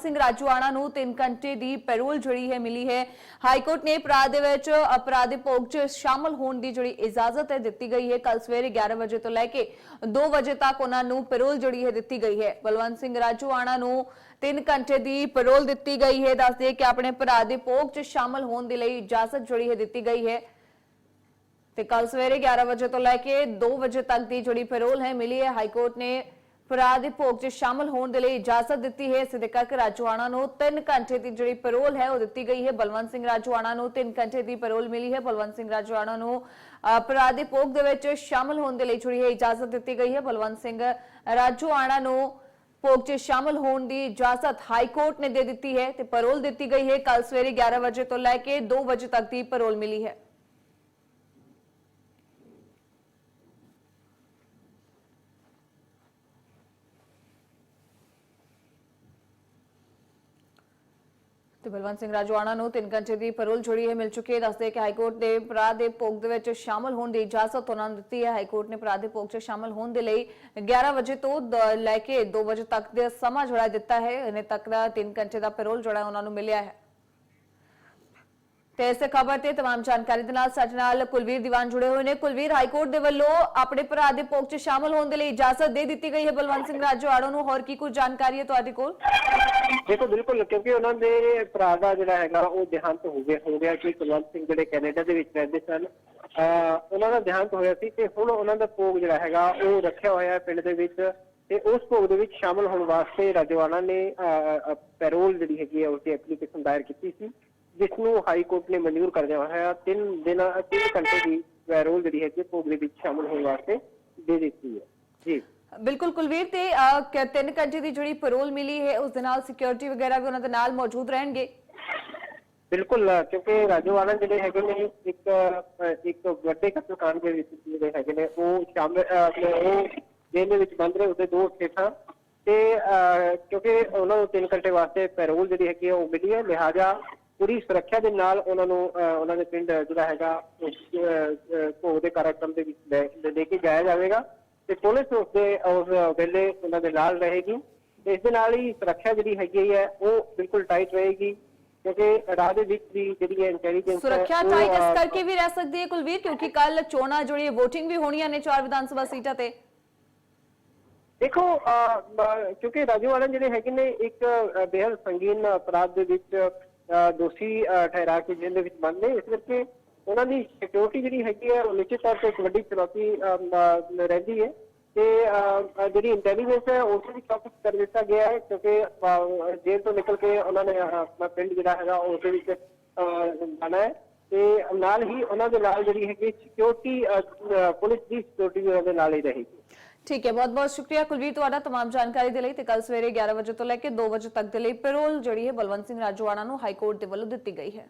ਸਿੰਘ ਰਾਜੂਆਣਾ ਨੂੰ 3 ਘੰਟੇ ਦੀ ਪੈਰੋਲ ਜਿਹੜੀ ਹੈ ਮਿਲੀ ਹੈ। ਹਾਈ ਕੋਰਟ ਨੇ ਅਪਰਾਧ ਦੇ ਵਿੱਚ ਅਪਰਾਧੀ ਭੋਗ 'ਚ ਸ਼ਾਮਲ ਹੋਣ ਦੀ ਜਿਹੜੀ ਇਜਾਜ਼ਤ ਹੈ ਦਿੱਤੀ ਗਈ ਹੈ। ਕੱਲ ਸਵੇਰੇ 11 ਵਜੇ ਤੋਂ ਲੈ ਕੇ 2 ਵਜੇ ਤੱਕ ਉਹਨਾਂ ਨੂੰ ਪੈਰੋਲ ਜਿਹੜੀ ਹੈ ਦਿੱਤੀ ਗਈ ਹੈ। ਬਲਵੰਤ ਸਿੰਘ ਰਾਜੂਆਣਾ ਨੂੰ 3 ਘੰਟੇ ਦੀ ਪੈਰੋਲ ਦਿੱਤੀ ਗਈ ਹੈ। ਦੱਸਦੇ ਕਿ ਆਪਣੇ ਭਰਾ ਦੇ ਭੋਗ 'ਚ ਸ਼ਾਮਲ ਹੋਣ ਦੇ ਲਈ ਇਜਾਜ਼ਤ ਜਿਹੜੀ ਹੈ ਦਿੱਤੀ ਗਈ ਹੈ। ਤੇ ਕੱਲ ਸਵੇਰੇ 11 ਵਜੇ ਤੋਂ ਲੈ ਕੇ 2 ਵਜੇ ਤੱਕ ਦੀ ਜਿਹੜੀ ਪੈਰੋਲ ਹੈ ਮਿਲੀ ਹੈ। ਹਾਈ ਕੋਰਟ ਨੇ ਭਰਾ ਦੇ ਭੋਗ 'ਚ ਸ਼ਾਮਲ ਹੋਣ ਦੇ ਲਈ ਇਜਾਜ਼ਤ ਦਿੱਤੀ ਹੈ। ਸਿੱਧੇ ਕਰਕੇ ਰਾਜਵਾਣਾ ਨੂੰ 3 ਘੰਟੇ ਦੀ ਜਿਹੜੀ ਪੈਰੋਲ ਹੈ ਉਹ ਦਿੱਤੀ ਗਈ ਹੈ। ਬਲਵੰਤ ਸਿੰਘ ਰਾਜੂਆਣਾ ਨੂੰ 3 ਘੰਟੇ ਦੀ ਪੈਰੋਲ ਮਿਲੀ ਹੈ। ਬਲਵੰਤ ਸਿੰਘ ਰਾਜੂਆਣਾ ਨੂੰ ਅ, ਭਰਾ ਦੇ ਭੋਗ ਦੇ ਵਿੱਚ ਸ਼ਾਮਲ ਹੋਣ ਦੇ ਲਈ ਜਿਹੜੀ ਹੈ ਇਜਾਜ਼ਤ ਦਿੱਤੀ ਗਈ ਹੈ। ਬਲਵੰਤ ਸਿੰਘ ਰਾਜੂਆਣਾ ਨੂੰ ਭੋਗ 'ਚ ਸ਼ਾਮਲ ਹੋਣ ਦੀ ਇਜਾਜ਼ਤ ਹਾਈ ਕੋਰਟ ਨੇ ਦੇ ਦਿੱਤੀ ਹੈ ਤੇ ਪੈਰੋਲ ਦਿੱਤੀ ਗਈ ਹੈ। ਕੱਲ ਸਵੇਰੇ 11 ਵਜੇ ਤੋਂ ਲੈ ਕੇ 2 ਵਜੇ ਤੱਕ ਦੀ ਪੈਰੋਲ ਮਿਲੀ ਹੈ। ਤੇ ਬਲਵੰਤ ਸਿੰਘ ਰਾਜਵਾਨਾ ਨੂੰ 3 ਘੰਟੇ ਦੀ ਪੈਰੋਲ ਜੁੜੀ ਹੈ ਮਿਲ ਚੁੱਕੀ ਹੈ। ਦੱਸਦੇ ਕਿ ਹਾਈ ਕੋਰਟ ਦੇ ਭਰਾ ਦੇ ਭੋਗ ਦੇ ਵਿੱਚ ਸ਼ਾਮਲ ਹੋਣ ਦੀ ਇਜਾਜ਼ਤ ਉਹਨਾਂ ਨੂੰ ਦਿੱਤੀ ਹੈ। ਹਾਈ ਕੋਰਟ ਨੇ ਭਰਾ ਦੇ ਭੋਗ 'ਚ ਸ਼ਾਮਲ ਹੋਣ ਦੇ ਲਈ 11 ਵਜੇ ਤੋਂ ਲੈ ਕੇ 2 ਵਜੇ ਤੱਕ ਦਾ ਸਮਾਂ ਜਿਹੜਾ ਦਿੱਤਾ ਹੈ। ਇਹਨੇ ਤੱਕ ਦਾ 3 ਘੰਟੇ ਦਾ ਪੈਰੋਲ ਜਿਹੜਾ ਉਹਨਾਂ ਨੂੰ ਮਿਲਿਆ ਹੈ। ਤੇ ਇਸੇ ਖਬਰ ਤੇ तमाम ਜਾਣਕਾਰੀ ਦੇ ਨਾਲ ਸਾਡੇ ਨਾਲ ਕੁਲਵੀਰ ਦੀਵਾਨ ਜੁੜੇ ਹੋਏ ਨੇ ਕੁਲਵੀਰ ਹਾਈ ਕੋਰਟ ਦੇ ਵੱਲੋਂ ਆਪਣੇ ਭਰਾ ਦੇ ਭੋਗ 'ਚ ਸ਼ਾਮਲ ਹੋਣ ਦੇ ਲਈ ਇਜਾਜ਼ਤ ਦੇ ਦਿੱਤੀ ਗਈ ਹੈ ਬਲਵੰਤ ਸਿੰਘ ਰਾਜਵਾੜਾ ਨੂੰ ਹੋਰ ਕੀ ਕੁਝ ਜਾਣਕਾਰੀ ਹੈ ਤੁਹਾਡੇ ਕੋਲ ਦੇਖੋ ਬਿਲਕੁਲ ਕਿਉਂਕਿ ਉਹਨਾਂ ਦੇ ਭਰਾ ਦਾ ਜਿਹੜਾ ਹੈਗਾ ਉਹ ਦੇਹਾਂਤ ਹੋ ਗਿਆ ਹੋ ਗਿਆ ਕਿ ਕੁਲਵੰਤ ਸਿੰਘ ਜਿਹੜੇ ਕੈਨੇਡਾ ਦੇ ਵਿੱਚ ਰਹਿੰਦੇ ਸਨ ਅਹ ਉਹਨਾਂ ਦਾ ਦੇਹਾਂਤ ਹੋਇਆ ਸੀ ਤੇ ਹੁਣ ਉਹਨਾਂ ਦਾ ਭੋਗ ਜਿਹੜਾ ਹੈਗਾ ਉਹ ਰੱਖਿਆ ਹੋਇਆ ਹੈ ਪਿੰਡ ਦੇ ਵਿੱਚ ਤੇ ਉਸ ਭੋਗ ਦੇ ਵਿੱਚ ਸ਼ਾਮਲ ਹੋਣ ਵਾਸਤੇ ਰਾਜਵਾਨਾ ਨੇ ਅਹ, ਅਹ, ਪੈਰੋਲ ਜਿਹੜੀ ਹੈਗੀ ਹੈ ਉਸਦੀ ਐਪਲੀਕੇਸ਼ਨ ਦਾਇਰ ਕੀਤੀ ਸੀ ਜਿਸ ਨੂੰ ਹਾਈ ਕੋਰਟ ਨੇ ਮਨਜ਼ੂਰ ਕਰ ਦਿਆ ਹੋਇਆ ਤਿੰਨ ਦਿਨ ਤਿੰਨ ਘੰਟੇ ਦੀ ਪੈਰੋਲ ਜਿਹੜੀ ਹੈ ਭੋਗ ਦੇ ਵਿੱਚ ਸ਼ਾਮਲ ਹੋਣ ਵਾਸਤੇ ਦੇ ਦਿੱਤੀ ਹੈ। ਜੀ। ਬਿਲਕੁਲ ਕੁਲਵੀਰ ਤੇ ਕ- ਤਿੰਨ ਘੰਟੇ ਦੀ ਜਿਹੜੀ ਪੈਰੋਲ ਮਿਲੀ ਹੈ ਉਸ ਦੇ ਨਾਲ ਸਿਕਿਉਰਿਟੀ ਵਗੈਰਾ ਵੀ ਉਹਨਾਂ ਦੇ ਨਾਲ ਮੌਜੂਦ ਰਹਿਣਗੇ? ਬਿਲਕੁਲ ਕਿਉਂਕਿ ਰਾਜੋਵਾਲਾ ਜਿਹੜੇ ਹੈਗੇ ਨੇ ਇੱਕ ਇੱਕ ਵੱਡੇ ਕਤਲकांड ਦੇ ਵਿੱਚ ਜਿਹੜੇ ਹੈਗੇ ਨੇ ਉਹ ਸ਼ਾਮਲ ਆਪਣੇ ਉਹ ਜੇਲ੍ਹ ਦੇ ਵਿੱਚ ਬੰਦ ਰਹੇ ਉਹਦੇ ਦੋ ਸਟੇਟਾਂ ਤੇ ਕਿਉਂਕਿ ਉਹਨਾਂ ਨੂੰ 3 ਘੰਟੇ ਵਾਸਤੇ ਪੈਰੋਲ ਜਿਹੜੀ ਹੈਗੀ ਹੈ ਉਹ ਮਿਲੀ ਹੈ ਲਿਹਾਜ਼ਾ ਪੂਰੀ ਸੁਰੱਖਿਆ ਦੇ ਨਾਲ ਉਹਨਾਂ ਨੂੰ ਉਹਨਾਂ ਦੇ ਪਿੰਡ ਜਿਹੜਾ ਹੈਗਾ ਭੋਗ ਦੇ ਕਾਰਜਕ੍ਰਮ ਦੇ ਵਿੱਚ ਲੈ ਕੇ ਜਾਇਆ ਜਾਵੇਗਾ ਤੇ ਪੁਲਿਸ ਉਸ ਦੇ ਉਸ ਵੇਲੇ ਉਹਨਾਂ ਦੇ ਨਾਲ ਰਹੇਗੀ। ਇਸ ਦੇ ਨਾਲ ਹੀ ਸੁਰੱਖਿਆ ਜਿਹੜੀ ਹੈਗੀ ਹੈ ਉਹ ਬਿਲਕੁਲ ਟਾਈਟ ਰਹੇਗੀ ਕਿਉਂਕਿ ਰਾਹ ਦੇ ਵਿੱਚ ਵੀ ਜਿਹੜੀ ਹੈ ਇੰਟੈਲੀਜੈਂਸ ਸੁਰੱਖਿਆ ਟਾਈਟ ਇਸ ਕਰਕੇ ਵੀ ਰਹਿ ਸਕਦੀ ਹੈ ਕੁਲਵੀਰ ਕਿਉਂਕਿ ਕੱਲ ਚੋਣਾਂ ਜਿਹੜੀ VOTING ਵੀ ਹੋਣੀਆਂ ਨੇ ਚਾਰ ਵਿਧਾਨ ਸਭਾ ਸੀਟਾਂ ਤੇ। ਦੇਖੋ ਕਿਉਂਕਿ ਰਾਜੂਵਾਲਾ ਜਿਹੜੇ ਹੈਗੇ ਨੇ ਇੱਕ ਬੇਹੱਦ ਸੰਗੀਨ ਅਪਰਾਧ ਦੇ ਵਿੱਚ ਦੋਸ਼ੀ ਠਹਿਰਾ ਕੇ ਜੇਲ੍ਹ ਦੇ ਵਿੱਚ ਬੰਦ ਨੇ। ਇਸ ਕਰਕੇ ਉਹਨਾਂ ਦੀ ਸਿਕਿਉਰਿਟੀ ਜਿਹੜੀ ਹੈਗੀ ਹੈ ਉਹ ਨਿਸ਼ਚਿਤ ਤੌਰ ਤੇ ਇੱਕ ਵੱਡੀ ਚੁਣੌਤੀ ਰਹਿੰਦੀ ਹੈ। ਤੇ ਜਿਹੜੀ ਇੰਟੈਲੀਜੈਂਸ ਹੈ ਉਸ ਨੂੰ ਚੌਕਸ ਕਰ ਦਿੱਤਾ ਗਿਆ ਹੈ ਕਿਉਂਕਿ ਜੇਲ੍ਹ ਤੋਂ ਨਿਕਲ ਕੇ ਉਹਨਾਂ ਨੇ ਆਪਣਾ ਪਿੰਡ ਜਿਹੜਾ ਹੈਗਾ ਉਸ ਦੇ ਵਿੱਚ ਅਹ, ਜਾਣਾ ਹੈ। ਤੇ ਨਾਲ ਹੀ ਉਹਨਾਂ ਦੇ ਨਾਲ ਜਿਹੜੀ ਹੈਗੀ ਸਿਕਿਉਰਿਟੀ ਪੁਲਿਸ ਦੀ ਸਿਕਿਉਰਿਟੀ ਉਹਨਾਂ ਦੇ ਨਾਲ ਹੀ ਰਹੇਗੀ। ਠੀਕ ਹੈ ਬਹੁਤ ਬਹੁਤ ਸ਼ੁਕਰੀਆ ਕੁਲਵੀਰ ਤੁਹਾਡਾ तमाम ਜਾਣਕਾਰੀ ਦੇ ਲਈ ਤੇ ਕੱਲ ਸਵੇਰੇ 11 ਵਜੇ ਤੋਂ ਲੈ ਕੇ 2 ਵਜੇ ਤੱਕ ਦੇ ਲਈ ਪੈਰੋਲ ਜਿਹੜੀ ਹੈ ਬਲਵੰਤ ਸਿੰਘ ਰਾਜਵਾਨਾ ਨੂੰ ਹਾਈ ਕੋਰਟ ਦੇ ਵੱਲੋਂ ਦਿੱਤੀ ਗਈ ਹੈ